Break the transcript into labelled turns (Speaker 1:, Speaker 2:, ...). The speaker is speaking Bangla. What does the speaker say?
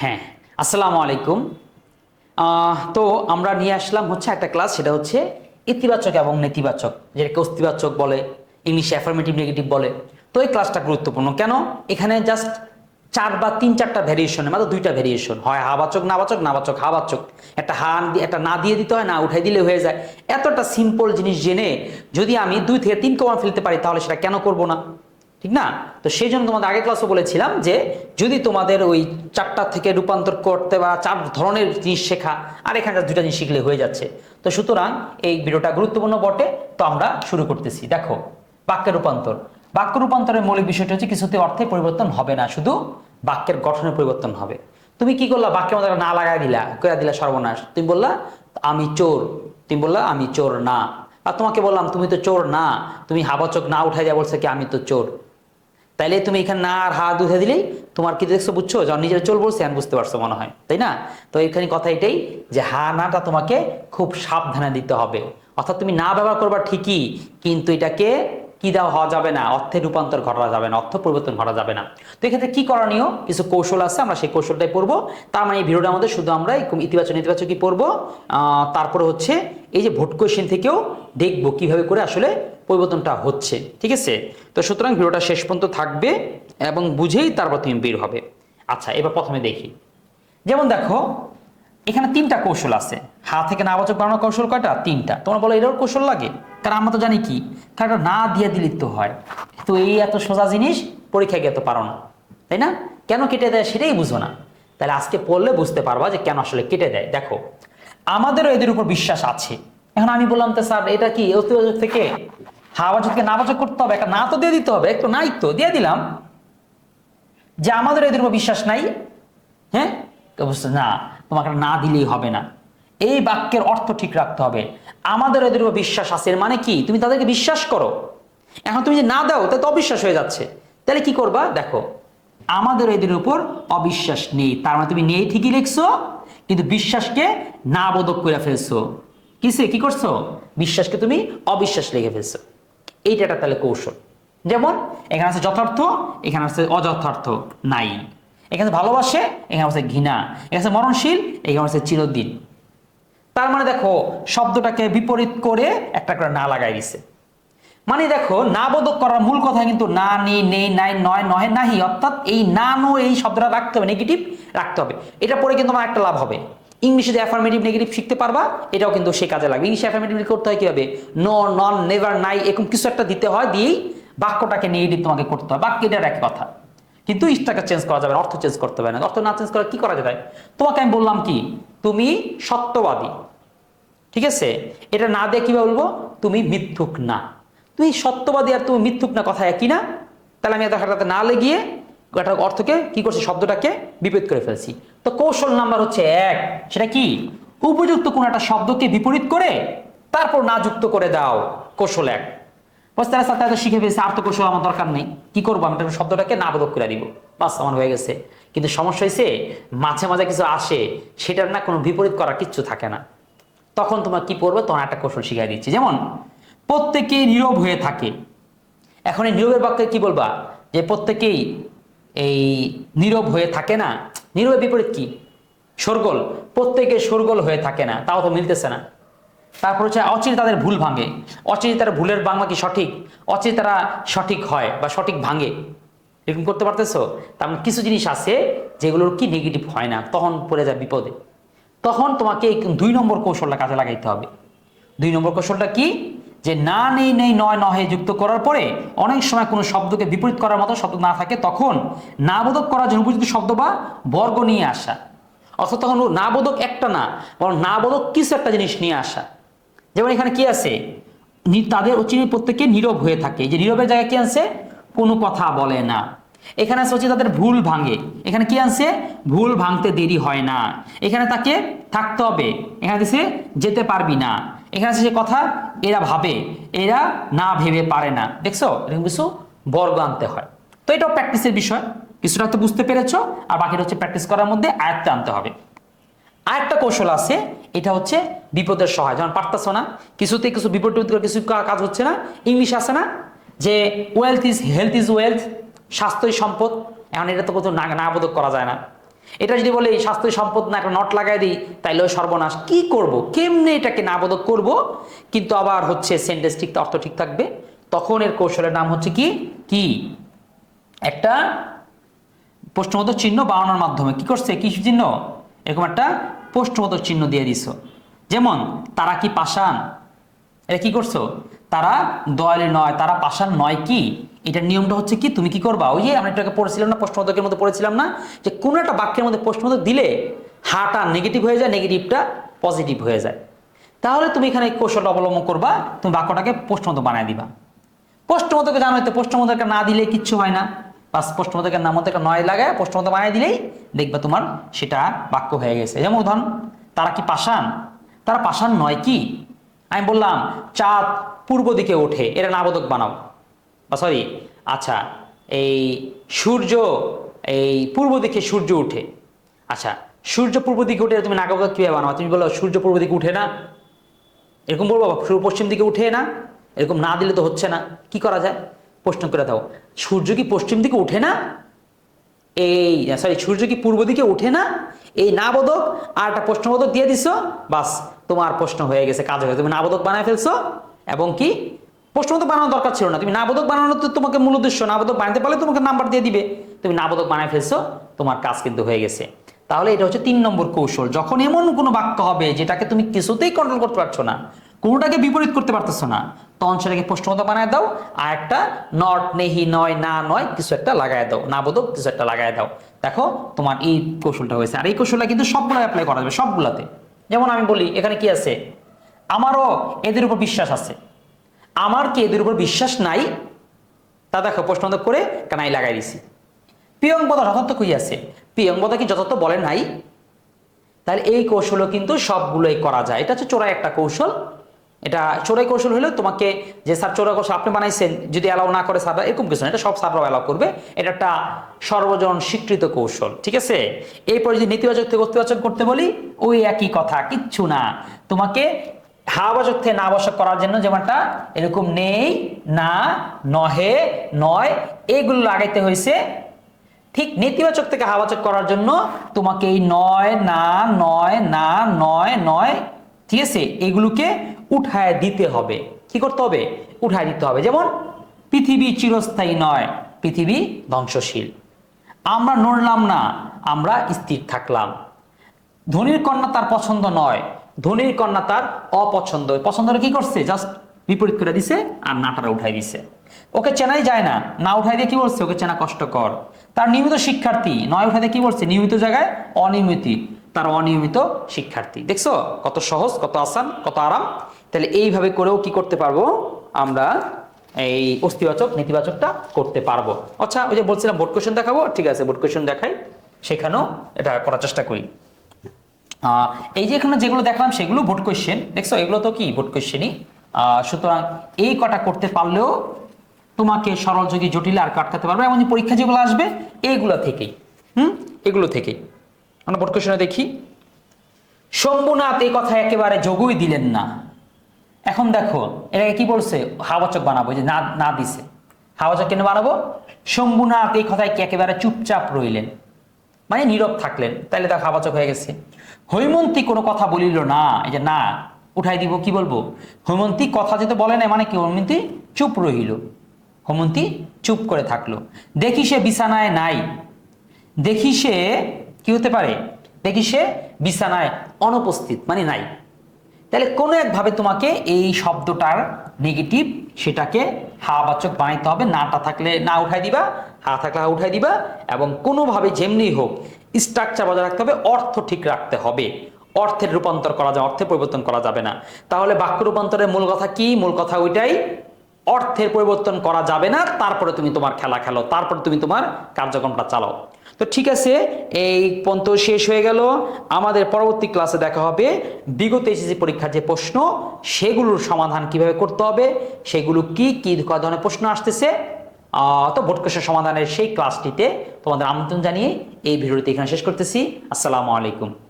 Speaker 1: হ্যাঁ আসসালামু আলাইকুম। তো আমরা নিয়ে আসলাম হচ্ছে একটা ক্লাস সেটা হচ্ছে ইতিবাচক এবং নেতিবাচক, যেটাকে অস্তিবাচক বলে ইংলিশে অ্যাফার্মেটিভ নেগেটিভ বলে। তো এই ক্লাসটা গুরুত্বপূর্ণ। কেন? এখানে জাস্ট চার বা তিন চারটা ভ্যারিয়েশন মাত্র দুইটা ভ্যারিয়েশন হয় হাবাচক, নাবাচক নাবাচক, হাবাচক। একটা হা একটা না দিয়ে দিতে হয়, না উঠাই দিলে হয়ে যায়। এতটা সিম্পল জিনিস জেনে যদি আমি দুই থেকে তিন কমা ফেলতে পারি, তাহলে সেটা কেন করব না? ঠিক না? তো সেই জন্য তোমাদের আগের ক্লাসও বলেছিলাম যে যদি তোমাদের ওই চারটা থেকে রূপান্তর করতে বা চার ধরনের জিনিস শেখা, আর এখানে just দুইটা জিনিস শিখলে হয়ে যাচ্ছে। তো সুতরাং এই ভিডিওটা গুরুত্বপূর্ণ বটে, তো আমরা শুরু করতেছি। দেখো, বাক্যের রূপান্তর। বাক্য রূপান্তরের মৌলিক বিষয়টা হচ্ছে কিছুতে অর্থে পরিবর্তন হবে না, শুধু বাক্যের গঠনের পরিবর্তন হবে। তুমি কি করলা? বাক্যের মধ্যে না লাগাই দিলা, কইরা দিলা সর্বনাশ। তুমি বললা, আমি চোর। তুমি বললা, আমি চোর না। আর তোমাকে বললাম, তুমি তো চোর না। তুমি হাবাচক না উঠাই দেওয়া বলছে কি, আমি তো চোর। তাইলে তুমি এখানে না আর হাত উঠে দিলেই তোমার কি দেখছ বুঝছ? যখন নিজের চোর বলছে, আমি বুঝতে পারছ মনে হয়। তাই না? তো এখানে কথা এটাই যে হা, নাটা তোমাকে খুব সাবধানে দিতে হবে। অর্থাৎ তুমি না ব্যবহার করবা ঠিকই, কিন্তু এটাকে কি দেওয়া হওয়া যাবে না? অর্থের রূপান্তর ঘটা যাবে না, অর্থ পরিবর্তন ঘটা যাবে না। তো এক্ষেত্রে কি করণীয়? কিছু কৌশল আছে, আমরা সেই কৌশলটাই পড়ব। তার মানে এই ভিডিওটার মধ্যে শুধু আমরা ইতিবাচক নেতিবাচক কি পড়ব তারপরে হচ্ছে এই যে ভোট কোয়েশন থেকেও দেখব কীভাবে করে আসলে পরিবর্তনটা হচ্ছে। ঠিক আছে? তো সুতরাং ভিডিওটা শেষ পর্যন্ত থাকবে এবং বুঝেই তারপর তুমি বের হবে। আচ্ছা এবার প্রথমে দেখি। যেমন দেখো, এখানে তিনটা কৌশল আছে। হা থেকে নাবাচক বানানোর কৌশল কয়টা? তিনটা। তোমরা বলো এটাও কৌশল লাগে? কারণ আমরা তো জানি কি, কারণ না দিয়ে দিলে তো হয়। তো এই এত সোজা জিনিস পরীক্ষায় গিয়ে তো পারো না। তাই না? কেন কেটে দেয় সেটাই বুঝো না। তাহলে আজকে পড়লে বুঝতে পারবা যে কেন আসলে কেটে দেয়। দেখো, আমাদেরও এদের উপর বিশ্বাস আছে। এখন আমি বললাম তো স্যার, এটা কি অস্তিবাচক থেকে? হাওয়াচক থেকে নাবাচক করতে হবে? একটা না তো দিয়ে দিতে হবে, একটু নাই তো দিয়ে দিলাম। যে আমাদের এদের উপর বিশ্বাস নাই হ্যাঁ? না, তোমাকে না দিলেই হবে না। এই বাক্যের অর্থ ঠিক রাখতে হবে। আমাদের এদের উপর বিশ্বাস আছে, এর মানে কি? তুমি তাদেরকে বিশ্বাস করো। এখন তুমি যে না দাও তাহলে তো অবিশ্বাস হয়ে যাচ্ছে। তাহলে কি করবা? দেখো, আমাদের এদের উপর অবিশ্বাস নেই। তার মানে তুমি নেই ঠিকই লিখছো, কিন্তু বিশ্বাসকে না বোধক করে ফেলছো। কিসে কি করছ? বিশ্বাসকে তুমি অবিশ্বাস লিখে ফেলছো। এইটা একটা তাহলে কৌশল। যেমন, এখানে আছে যথার্থ, এখানে আছে অযথার্থ, নাই। এখানে ভালোবাসে, এখানে আছে ঘৃণা। এখানে আছে মরণশীল, এখানে আছে চিরদিন। তার মানে দেখো, শব্দটাকে বিপরীত করে একটা করে না লাগাই দিছে। মানে দেখো না বোধক করার মূল কথা কিন্তু না নেই নেই নাই, নয় নয় নাহি, অর্থাৎ এই না, নো, এই শব্দটা রাখতে হবে নেগেটিভ রাখতে হবে। এটা পরে কিন্তু আমার একটা লাভ হবে। ইংলিশে যে অ্যাফার্মেটিভ নেগেটিভ শিখতে পারবা, এটাও কিন্তু সে কাজে লাগবে। ইংলিশে অ্যাফার্মেটিভ করতে হয় কীভাবে? নো নন নেভার নাই, এরকম কিছু একটা দিতে হয়, দিয়েই বাক্যটাকে নেগেটিভ তোমাকে করতে হয়। বাক্য এটার এক কথা। কিন্তু ইস্টাকে চেঞ্জ করা যাবে অর্থ চেঞ্জ করতে হবে না। অর্থ না চেঞ্জ করা কি করা যায়? তোমাকে আমি বললাম কি? তুমি সত্যবাদী। ঠিক আছে? এটা না দিয়ে কীভাবে বলব? তুমি মিথ্যুক না। তুমি সত্যবাদী আর তুমি মিথ্যুক না কথা একই না? তাহলে আমি দেখাটাতে না লেগিয়ে একটা অর্থকে, কি করছি? শব্দটাকে বিপরীত করে ফেলছি। তো কৌশল নাম্বার হচ্ছে এক, সেটা কি? উপযুক্ত কোন একটা শব্দকে বিপরীত করে তারপর না যুক্ত করে দাও, কৌশল এক। সাথে শিখে কৌশল আমার দরকার নেই। কি করব? আমি শব্দটাকে না বোধক করে দিব। বাস, আমার হয়ে গেছে। কিন্তু সমস্যা হয়েছে, মাঝে মাঝে কিছু আসে, সেটার না কোনো বিপরীত করার কিচ্ছু থাকে না। তখন তোমার কি পড়বে? তখন একটা কৌশল শিখাই দিচ্ছি। যেমন প্রত্যেকেই নীরব হয়ে থাকে। এখন এই নীরবের বাক্যে কি বলবা? যে প্রত্যেকেই এই নীরব হয়ে থাকে না নীরবের বিপরীত কি? সরগোল প্রত্যেকে সরগোল হয়ে থাকে না, তাও তো মিলতেছে না। তারপর হচ্ছে অচির তাদের ভুল ভাঙে। অচির তারা ভুলের বাংলা কি সঠিক? অচির তারা সঠিক হয় বা সঠিক ভাঙে। এরকম করতে পারতেছো? তার মানে কিছু জিনিস আছে যেগুলোর কি নেগেটিভ হয় না, তখন পড়ে যায় বিপদে। তখন তোমাকে দুই নম্বর কৌশলটা কাজে লাগাইতে হবে। দুই নম্বর কৌশলটা কি? যে না, নেই নেই, নয়, নহে যুক্ত করার পরে অনেক সময় কোনো শব্দকে বিপরীত করার মতো শব্দ না থাকে, তখন না বোধক করার জন্য উপযুক্ত শব্দ বা বর্গ নিয়ে আসা। অর্থাৎ তখন না বোধক একটা না, বরং না বোধক কিছু একটা জিনিস নিয়ে আসা। যেমন এখানে কি আছে? তাদের অচিনি প্রত্যেকে নীরব হয়ে থাকে। যে নীরবের জায়গায় কি আছে? কোনো কথা বলে না। এখানে আছে হচ্ছে তাদের ভুল ভাঙে। এখানে কি আনছে? ভুল ভাঙতে দেরি হয় না। এখানে তাকে থাকতে হবে। এখানে দিছে, যেতে পারবি না। এখানে আছে যে কথা, এরা ভাবে, এরা না ভেবে পারে না। দেখছ? এরকম কিছু বর্গ আনতে হয়। তো এটাও প্র্যাকটিসের বিষয়। কিছুটা তো বুঝতে পেরেছ, আর বাকিটা হচ্ছে প্র্যাকটিস করার মধ্যে আয়ত্তে আনতে হবে। আরেকটা কৌশল আছে, এটা হচ্ছে বিপদের সহায়। যেমন পারতাছো না, কিছুতে কিছু বিপদ কিছু কাজ হচ্ছে না, ইংলিশ আছে না? যে wealth is health is wealth স্বাস্থ্যই সম্পদ, এখন এটা তো কোথাও না না বোধক করা যায় না। এটা যদি বলে এই স্বাস্থ্য সম্পদ, না একটা নট লাগাই দিই, তাইলে ওই সর্বনাশ। কি করব? কেমনে এটাকে না নাবোধক করব? কিন্তু আবার হচ্ছে সেন্টেন্স ঠিক অর্থ ঠিক থাকবে। তখন এর কৌশলের নাম হচ্ছে কি? কি? একটা প্রশ্নবোধক চিহ্ন বানানোর মাধ্যমে। কি করছে? কি চিহ্ন? এরকম একটা প্রশ্নবোধক চিহ্ন দিয়ে দিছ। যেমন, তারা কি পাষাণ? এটা কি করছ? তারা দয়ালু নয়, তারা পাষাণ নয় কি? এটার নিয়মটা হচ্ছে কি, তুমি কি করবা? ওই যে আমরা এটাকে পড়েছিলাম না প্রশ্নবোধকের মধ্যে পড়েছিলাম না, যে কোনো একটা বাক্যের মধ্যে প্রশ্নবোধক দিলে হাটা নেগেটিভ হয়ে যায় নেগেটিভটা পজিটিভ হয়ে যায়। তাহলে তুমি এখানে কৌশলটা অবলম্বন করবা, তুমি বাক্যটাকে প্রশ্নবোধক বানায় দিবা। প্রশ্নবোধকে জানো, তো প্রশ্নবোধকে না দিলে কিচ্ছু হয় না। বাস প্রশ্নবোধকের নাম একটা নয় লাগায় প্রশ্নবোধক বানিয়ে দিলেই দেখবা তোমার সেটা বাক্য হয়ে গেছে। যেমন উদাহরণ তারা কি পাষাণ? তারা পাষাণ নয় কি? আমি বললাম, চাঁদ পূর্ব দিকে ওঠে এটা নাবোধক বানাও। বা সরি আচ্ছা এই সূর্য, এই পূর্ব দিকে সূর্য উঠে। আচ্ছা সূর্য পূর্ব দিকে উঠে তুমি নাগবোধক কীভাবে বানাও তুমি বলো, সূর্য পূর্ব দিকে উঠে না। এরকম বলব, সূর্য পশ্চিম দিকে উঠে না। এরকম না দিলে তো হচ্ছে না। কি করা যায়? প্রশ্ন করে দাও। সূর্য কি পশ্চিম দিকে উঠে না? এই সরি সূর্য কি পূর্ব দিকে উঠে না? এই নাবোধক আর একটা প্রশ্নবোধক দিয়ে দিছো। বাস, তোমার প্রশ্ন হয়ে গেছে, কাজ হয়ে তুমি নাবোধক বানায় ফেলছো। এবং কি? প্রশ্নবোধক বানানোর দরকার ছিল না। তুমি নাবোধক বানানো তো তোমাকে মূল উদ্দেশ্য। নাবোধক বানাতে পারলে তোমাকে নাম্বার দিয়ে দিবে। তুমি নাবোধক বানায় ফেলছো, তোমার কাজ কিন্তু হয়ে গেছে। তাহলে এটা হচ্ছে তিন নম্বর কৌশল। যখন এমন কোনো বাক্য হবে যেটাকে তুমি কিছুতেই কন্ট্রোল করতে পারছ না, কোনোটাকে বিপরীত করতে পারতেছো না, তখন সেটাকে প্রশ্নবোধক বানায় দাও, আর একটা নট নেহি, নয়, না, নয়, কিছু একটা লাগায় দাও। না বোধক কিছু একটা লাগায় দাও। দেখো, তোমার এই কৌশলটা হয়েছে। আর এই কৌশলটা কিন্তু সবগুলো অ্যাপ্লাই করা যাবে, সবগুলাতে। যেমন আমি বলি, এখানে কি আছে? আমারও এদের উপর বিশ্বাস আছে। আমার কি এদের উপর বিশ্বাস নাই? তা দেখো প্রশ্নবোধক করে কানাই লাগাই দিছি। পিয়ংবদা যথার্থ কই আছে? পিয়ংবদা কি যথার্থ বলে নাই? তাহলে এই কৌশলও কিন্তু সবগুলোই করা যায়। এটা হচ্ছে চোরাই একটা কৌশল। এটা চোরাই কৌশল হলে তোমাকে যে স্যার চোরা কৌশল আপনি বানাইছেন, যদি অ্যালাউ না করে স্যাররা এরকম কিছু না। এটা সব স্যাররাও অ্যালাউ করবে। এটা একটা সর্বজন স্বীকৃত কৌশল, ঠিক আছে? এরপর যদি নেতিবাচক থেকে অতিবাচক করতে বলি, ওই একই কথা, কিচ্ছু না। তোমাকে হাবাচক থেকে না আবশ্যক করার জন্য যেমনটা এরকম নেই, না, নহে, নয়, এগুলো লাগাইতে হয়েছে ঠিক নেতিবাচক থেকে হাবাচক করার জন্য তোমাকে এই নয়, না নয় না, নয় নয়, ঠিক আছে, এগুলোকে উঠায় দিতে হবে। কি করতে হবে? উঠায় দিতে হবে। যেমন পৃথিবী চিরস্থায়ী নয়, পৃথিবী ধ্বংসশীল। আমরা নড়লাম না, আমরা স্থির থাকলাম। ধনির কন্যা তার পছন্দ নয় ধনির কন্যা তার অপছন্দ। পছন্দটা কি করছে? জাস্ট বিপরীত করে দিছে আর নাটারা উঠাই দিছে। ওকে চেনাই যায় না। না উঠাই দিয়ে কি বলছে? ওকে চেনা কষ্টকর। তার নিয়মিত শিক্ষার্থী। নয় উঠাই দিয়ে কি বলছে? নিয়মিত জায়গায় অনিয়মিত। তার অনিয়মিত শিক্ষার্থী। দেখছ? কত সহজ, কত আসান, কত আরাম। তাহলে এইভাবে করেও কি করতে পারব? আমরা এই অস্তিবাচক নেতিবাচকটা করতে পারব। আচ্ছা ওই যে বলছিলাম বোর্ড কোয়েশন দেখাবো? ঠিক আছে, বোর্ড কোয়েশন দেখাই। সেখানেও এটা করার চেষ্টা করি। এই যে এখানে যেগুলো দেখলাম, সেগুলো ভোট কোয়েশ্চেন দেখছ? এগুলো তো কি? ভোট কোয়েশ্চেনই সুতরাং এই কটা করতে পারলেও তোমাকে সরল যোগী জটিল আর কাটকাতে পারবে এমন পরীক্ষা যেগুলো আসবে, এইগুলো থেকেই। হুম? এগুলো থেকেই। আমরা ভোট কোয়েশ্চনে দেখি। শম্ভুনাথ এই কথা একেবারে যোগই দিলেন না। এখন দেখো, এটাকে কি বলছে? হাওয়াচক বানাবো যে না না দিছে। হাওয়াচক কেন বানাবো? শম্ভুনাথ এই কথায় কি একেবারে চুপচাপ রইলেন। মানে নীরব থাকলেন। তাহলে তার হাবাচক হয়ে গেছে। হৈমন্তী কোনো কথা বলিল না। এই যে, না, উঠাই দিব, কি বলব? হৈমন্তী কথা যেতে বলে না মানে কি হৈমন্তী? চুপ রহিল। হৈমন্তী চুপ করে থাকল। দেখি সে বিছানায় নাই। দেখি সে, কি হতে পারে? দেখি সে বিছানায় অনুপস্থিত মানে নাই। তাহলে কোনো একভাবে তোমাকে এই শব্দটার নেগেটিভ সেটাকে হাবাচক বানাইতে হবে নাটা থাকলে না উঠাই দিবা, হা থাকলে হা উঠাই দিবা এবং কোনোভাবে যেমনি হোক স্ট্রাকচার বজায় রাখতে হবে, অর্থ ঠিক রাখতে হবে। অর্থের রূপান্তর করা যায় অর্থে পরিবর্তন করা যাবে না। তাহলে বাক্য রূপান্তরের মূল কথা কি? মূল কথা ওইটাই, অর্থের পরিবর্তন করা যাবে না, তারপরে তুমি তোমার খেলা খেলো, তারপরে তুমি তোমার কার্যক্রমটা চালাও। তো ঠিক আছে, এই পন্ত শেষ হয়ে গেল। আমাদের পরবর্তী ক্লাসে দেখা হবে। বিগত এসএসসি পরীক্ষার যে প্রশ্ন, সেগুলোর সমাধান কীভাবে করতে হবে, সেগুলো কি কি ধরনের প্রশ্ন আসতেছে তো ভোট সমাধানের সেই ক্লাসটিতে তোমাদের আমন্ত্রণ জানিয়ে এই ভিডিওটি এখানে শেষ করতেছি। আসসালামু আলাইকুম।